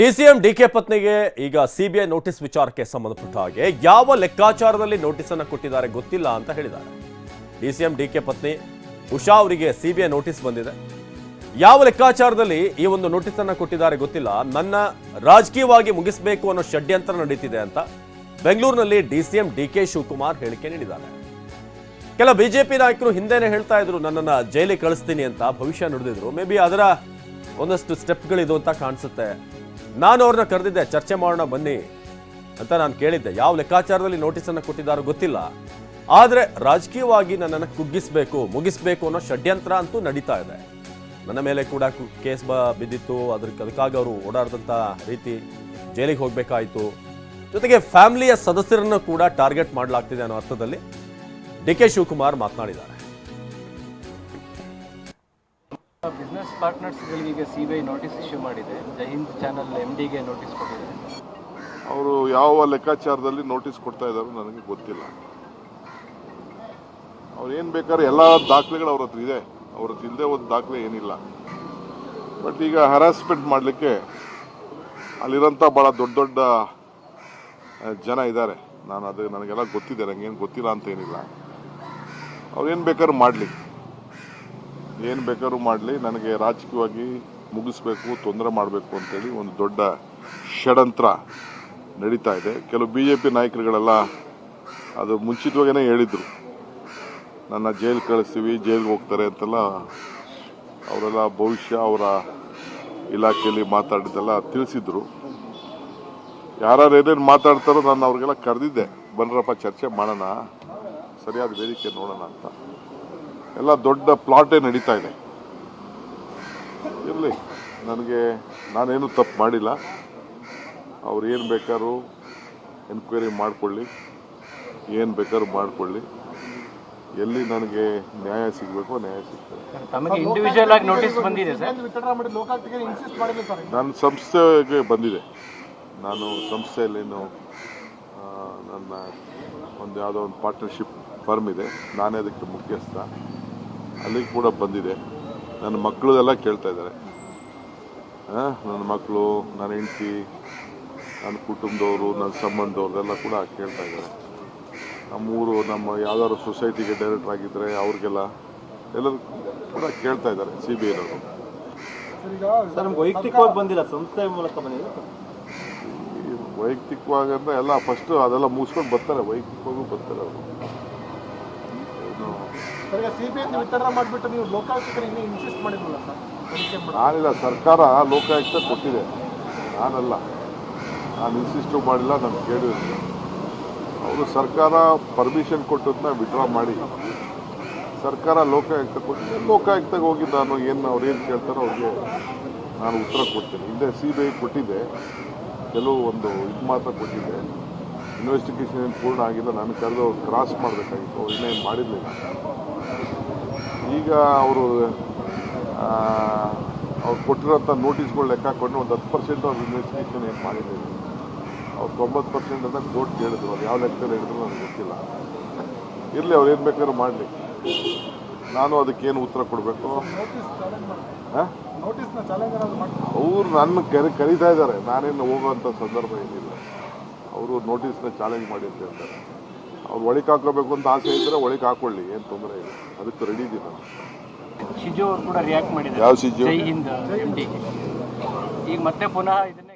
DCM DK ಪತ್ನಿಗೆ ಈಗ CBI notice ವಿಚಾರಕ್ಕೆ ಸಂಬಂಧಪಟ್ಟ ಹಾಗೆ ಯಾವ ಲೆಕ್ಕಾಚಾರದಲ್ಲಿ ನೋಟಿಸ್ ಅನ್ನು ಕೊಟ್ಟಿದ್ದಾರೆ ಗೊತ್ತಿಲ್ಲ ಅಂತ ಹೇಳಿದ್ದಾರೆ. ಡಿಸಿಎಂ ಡಿಕೆ ಪತ್ನಿ ಉಷಾ ಅವರಿಗೆ ಸಿಬಿಐ ನೋಟಿಸ್ ಬಂದಿದೆ. ಯಾವ ಲೆಕ್ಕಾಚಾರದಲ್ಲಿ ಈ ಒಂದು ನೋಟಿಸ್ ಅನ್ನು ಕೊಟ್ಟಿದ್ದಾರೆ ಗೊತ್ತಿಲ್ಲ. ನನ್ನ ರಾಜಕೀಯವಾಗಿ ಮುಗಿಸಬೇಕು ಅನ್ನೋ ಷಡ್ಯಂತ್ರ ನಡೀತಿದೆ ಅಂತ ಬೆಂಗಳೂರಿನಲ್ಲಿ ಡಿಸಿಎಂ ಡಿಕೆ ಶಿವಕುಮಾರ್ ಹೇಳಿಕೆ ನೀಡಿದ್ದಾರೆ. ಕೆಲ ಬಿಜೆಪಿ ನಾಯಕರು ಹಿಂದೆನೆ ಹೇಳ್ತಾ ಇದ್ರು, ನನ್ನನ್ನು ಜೈಲಿಗೆ ಕಳಿಸ್ತೀನಿ ಅಂತ ಭವಿಷ್ಯ ನುಡಿದಿದ್ರು. ಮೇ ಬಿ ಅದರ ಒಂದಷ್ಟು ಸ್ಟೆಪ್ಗಳಿದು ಅಂತ ಕಾಣಿಸುತ್ತೆ. ನಾನು ಅವ್ರನ್ನ ಕರೆದಿದ್ದೆ, ಚರ್ಚೆ ಮಾಡೋಣ ಬನ್ನಿ ಅಂತ ನಾನು ಕೇಳಿದ್ದೆ. ಯಾವ ಲೆಕ್ಕಾಚಾರದಲ್ಲಿ ನೋಟಿಸ್ ಅನ್ನು ಕೊಟ್ಟಿದ್ದಾರೋ ಗೊತ್ತಿಲ್ಲ. ಆದರೆ ರಾಜಕೀಯವಾಗಿ ನನ್ನನ್ನು ಕುಗ್ಗಿಸ್ಬೇಕು, ಮುಗಿಸ್ಬೇಕು ಅನ್ನೋ ಷಡ್ಯಂತ್ರ ಅಂತೂ ನಡೀತಾ ಇದೆ. ನನ್ನ ಮೇಲೆ ಕೂಡ ಕೇಸ್ ಬ, ಬಿದ್ದಿತ್ತು. ಅದಕ್ಕೆ ಅದಕ್ಕಾಗಿ ಅವರು ಓಡಾಡಿದಂಥ ರೀತಿ ಜೈಲಿಗೆ ಹೋಗಬೇಕಾಯಿತು. ಜೊತೆಗೆ ಫ್ಯಾಮಿಲಿಯ ಸದಸ್ಯರನ್ನು ಕೂಡ ಟಾರ್ಗೆಟ್ ಮಾಡಲಾಗ್ತಿದೆ ಅನ್ನೋ ಅರ್ಥದಲ್ಲಿ ಡಿ ಕೆ ಶಿವಕುಮಾರ್ ಮಾತನಾಡಿದ್ದಾರೆ. Business ಪಾರ್ಟ್ನರ್ಸ್ಗಳಿಗೆ C B I notice issue ಮಾಡಿದೆ. ಜೈ ಹಿಂದ್ ಚಾನಲ್ ಎಂ ಡಿಗೆ ನೋಟಿಸ್ ಕೊಟ್ಟಿದೆ. ಅವರು ಯಾವ ಲೆಕ್ಕಾಚಾರದಲ್ಲಿ ನೋಟಿಸ್ ಕೊಡ್ತಾ ಇದ್ದಾರೋ ನನಗೆ ಗೊತ್ತಿಲ್ಲ. ಅವ್ರು ಏನು ಬೇಕಾದ್ರೆ ಎಲ್ಲ ದಾಖಲೆಗಳು ಅವ್ರ ಹತ್ರ ಇದೆ. ಅವ್ರ ಹತ್ರ ಇಲ್ಲದೆ ಒಂದು ದಾಖಲೆ ಏನಿಲ್ಲ. ಬಟ್ ಈಗ ಹರಾಸ್ಮೆಂಟ್ ಮಾಡಲಿಕ್ಕೆ ಅಲ್ಲಿರೋಂಥ ಭಾಳ ದೊಡ್ಡ ದೊಡ್ಡ ಜನ ಇದ್ದಾರೆ. ನಾನು ಅದು ನನಗೆಲ್ಲ ಗೊತ್ತಿದೆ. ನನಗೇನು ಗೊತ್ತಿಲ್ಲ ಅಂತ ಏನಿಲ್ಲ. ಅವ್ರು ಏನು ಬೇಕಾದ್ರೂ ಮಾಡಲಿ. ಏನು ಬೇಕಾದ್ರೂ ಮಾಡಲಿ, ನನಗೆ ರಾಜಕೀಯವಾಗಿ ಮುಗಿಸ್ಬೇಕು, ತೊಂದರೆ ಮಾಡಬೇಕು ಅಂತೇಳಿ ಒಂದು ದೊಡ್ಡ ಷಡಂತ್ರ ನಡೀತಾ ಇದೆ. ಕೆಲವು ಬಿ ಜೆ ಪಿ ನಾಯಕರುಗಳೆಲ್ಲ ಅದು ಮುಂಚಿತವಾಗೇ ಹೇಳಿದರು, ನನ್ನ ಜೈಲು ಕಳಿಸ್ತೀವಿ, ಜೈಲಿಗೆ ಹೋಗ್ತಾರೆ ಅಂತೆಲ್ಲ. ಅವರೆಲ್ಲ ಭವಿಷ್ಯ ಅವರ ಇಲಾಖೆಯಲ್ಲಿ ಮಾತಾಡಿದ್ದೆಲ್ಲ ತಿಳಿಸಿದ್ರು. ಯಾರ್ಯಾರು ಏನೇನು ಮಾತಾಡ್ತಾರೋ ನಾನು ಅವ್ರಿಗೆಲ್ಲ ಕರೆದಿದ್ದೆ. ಬನ್ರಪ್ಪ ಚರ್ಚೆ ಮಾಡೋಣ, ಸರಿಯಾದ ವೇದಿಕೆ ನೋಡೋಣ ಅಂತ. ಎಲ್ಲ ದೊಡ್ಡ ಪ್ಲಾಟೇ ನಡೀತಾ ಇದೆ. ಇರಲಿ ನನಗೆ ನಾನೇನು ತಪ್ಪು ಮಾಡಿಲ್ಲ. ಅವ್ರು ಏನು ಬೇಕಾದ್ರೂ ಎನ್ಕ್ವೈರಿ ಮಾಡಿಕೊಳ್ಳಿ ಏನು ಬೇಕಾದ್ರೂ ಮಾಡಿಕೊಳ್ಳಿ. ಎಲ್ಲಿ ನನಗೆ ನ್ಯಾಯ ಸಿಗಬೇಕು ನ್ಯಾಯ ಸಿಗ್ತದೆ. ತಮಗೆ ಇಂಡಿವಿಜುವಲ್ ಆಗಿ ನೋಟಿಸ್ ಬಂದಿದೆ ಸರ್. ವಿತರಣೆ ಮಾಡಿ ಲೋಕಾಯುಕ್ತಗೆ ಇನ್ಸಿಸ್ಟ್ ಮಾಡಿಲ್ಲ ಸರ್. ನನ್ನ ಸಂಸ್ಥೆಗೆ ಬಂದಿದೆ. ನಾನು ಸಂಸ್ಥೆಯಲ್ಲೇನು ನನ್ನ ಒಂದು ಯಾವುದೋ ಒಂದು ಪಾರ್ಟ್ನರ್ಶಿಪ್ ಫರ್ಮ್ ಇದೆ. ನಾನೇ ಅದಕ್ಕೆ ಮುಖ್ಯಸ್ಥ. ಅಲ್ಲಿಗೆ ಕೂಡ ಬಂದಿದೆ. ನನ್ನ ಮಕ್ಕಳು ಕೇಳ್ತಾ ಇದ್ದಾರೆ. ನನ್ನ ಮಕ್ಕಳು ನನ್ನ ಹೆಂಡತಿ ನನ್ನ ಕುಟುಂಬದವರು ನನ್ನ ಸಂಬಂಧದವ್ರದೆಲ್ಲ ಕೂಡ ಕೇಳ್ತಾ ಇದ್ದಾರೆ. ನಮ್ಮೂರು ನಮ್ಮ ಯಾವ್ದಾದ್ರು ಸೊಸೈಟಿಗೆ ಡೈರೆಕ್ಟರ್ ಆಗಿದ್ದರೆ ಅವ್ರಿಗೆಲ್ಲ ಎಲ್ಲರೂ ಕೂಡ ಕೇಳ್ತಾ ಇದ್ದಾರೆ ಸಿ ಬಿ ಐನವರು ಸರ್ ಈಗ ಸರ್ ವೈಯಕ್ತಿಕವಾಗಿ ಬಂದಿಲ್ಲ ಸಂಸ್ಥೆ ಮೂಲಕ ಬಂದಿಲ್ಲ ವೈಯಕ್ತಿಕವಾಗಿ ಅಂದ್ರೆ ಎಲ್ಲ ಫಸ್ಟ್ ಅದೆಲ್ಲ ಮುಗಿಸ್ಕೊಂಡು ಬರ್ತಾರೆ ವೈಯಕ್ತಿಕವಾಗೂ ಬರ್ತಾರೆ ಅವರು. ಸರ್ ಬಿ ನೀವು ನಾನಿಲ್ಲ, ಸರ್ಕಾರ ಲೋಕಾಯುಕ್ತ ಕೊಟ್ಟಿದೆ. ನಾನಲ್ಲ. ನಾನು ಇನ್ಸಿಸ್ಟ್ ಮಾಡಿಲ್ಲ, ನಾನು ಕೇಳಿರಲಿಲ್ಲ ಅವರು ಸರ್ಕಾರ ಪರ್ಮಿಷನ್ ಕೊಟ್ಟದನ್ನ ವಿಡ್ರಾ ಮಾಡಿ. ಸರ್ಕಾರ ಲೋಕಾಯುಕ್ತ ಕೊಟ್ಟಿದೆ. ಲೋಕಾಯುಕ್ತಗೆ ಹೋಗಿ ನಾನು ಏನು ಅವ್ರು ಏನು ಕೇಳ್ತಾರೋ ಅವ್ರಿಗೆ ನಾನು ಉತ್ತರ ಕೊಡ್ತೀನಿ. ಹಿಂದೆ ಸಿ ಬಿ ಐ ಕೊಟ್ಟಿದೆ. ಕೆಲವು ಒಂದು ಇದು ಮಾತ್ರ ಕೊಟ್ಟಿದೆ. ಇನ್ವೆಸ್ಟಿಗೇಷನ್ ಏನು ಪೂರ್ಣ ಆಗಿಲ್ಲ. ನಾನು ಕರೆದು ಕ್ರಾಸ್ ಮಾಡಬೇಕಾಗಿತ್ತು. ಇನ್ನೇನು ಮಾಡಿರಲಿಲ್ಲ. ಈಗ ಅವರು ಅವ್ರು ಕೊಟ್ಟಿರೋಂಥ ನೋಟಿಸ್ಗಳು ಲೆಕ್ಕ ಹಾಕೊಂಡು ಒಂದು ಹತ್ತು ಪರ್ಸೆಂಟ್ ಅವ್ರು ಇನ್ವೆಸ್ಟಿಗೇಷನ್ ಏನು ಮಾಡಿದ್ದೀವಿ ಅವ್ರು ತೊಂಬತ್ತು ಪರ್ಸೆಂಟ್ ಅಂತ ಕೋರ್ಟ್ ಕೇಳಿದ್ರು. ಅದು ಯಾವ ಲೆಕ್ಕದಲ್ಲಿ ಹೇಳಿದ್ರು ನನಗೆ ಗೊತ್ತಿಲ್ಲ. ಇರಲಿ, ಅವ್ರು ಏನು ಬೇಕಾದ್ರೂ ಮಾಡಲಿ. ನಾನು ಅದಕ್ಕೇನು ಉತ್ತರ ಕೊಡಬೇಕು? ಮಾಡಿ ನನ್ನ ಕರಿ, ಕರೀತಾ ಇದ್ದಾರೆ. ನಾನೇನು ಹೋಗೋವಂಥ ಸಂದರ್ಭ ಏನಿಲ್ಲ. ಅವರು ನೋಟಿಸ್ನ ಚಾಲೆಂಜ್ ಮಾಡಿ ಅಂತ ಹೇಳ್ತಾರೆ. ಅವ್ರು ಒಳಗೆ ಹಾಕೋಬೇಕು ಅಂತ ಆಸೆ ಇದ್ದರೆ ಒಳಗೆ ಹಾಕೊಳ್ಳಿ ಏನು ತೊಂದರೆ ಇಲ್ಲ. ಅದಕ್ಕೆ ರೆಡಿ ಇದ್ದೀನಿ ನಾನು. ಶಿಜು ಅವರು ಕೂಡ ರಿಯಾಕ್ಟ್ ಮಾಡಿದ್ದಾರೆ. ಯಾವ ಸಿಜು ಜೈ ಹಿಂದ್. ಈಗ ಮತ್ತೆ ಪುನಃ ಇದನ್ನ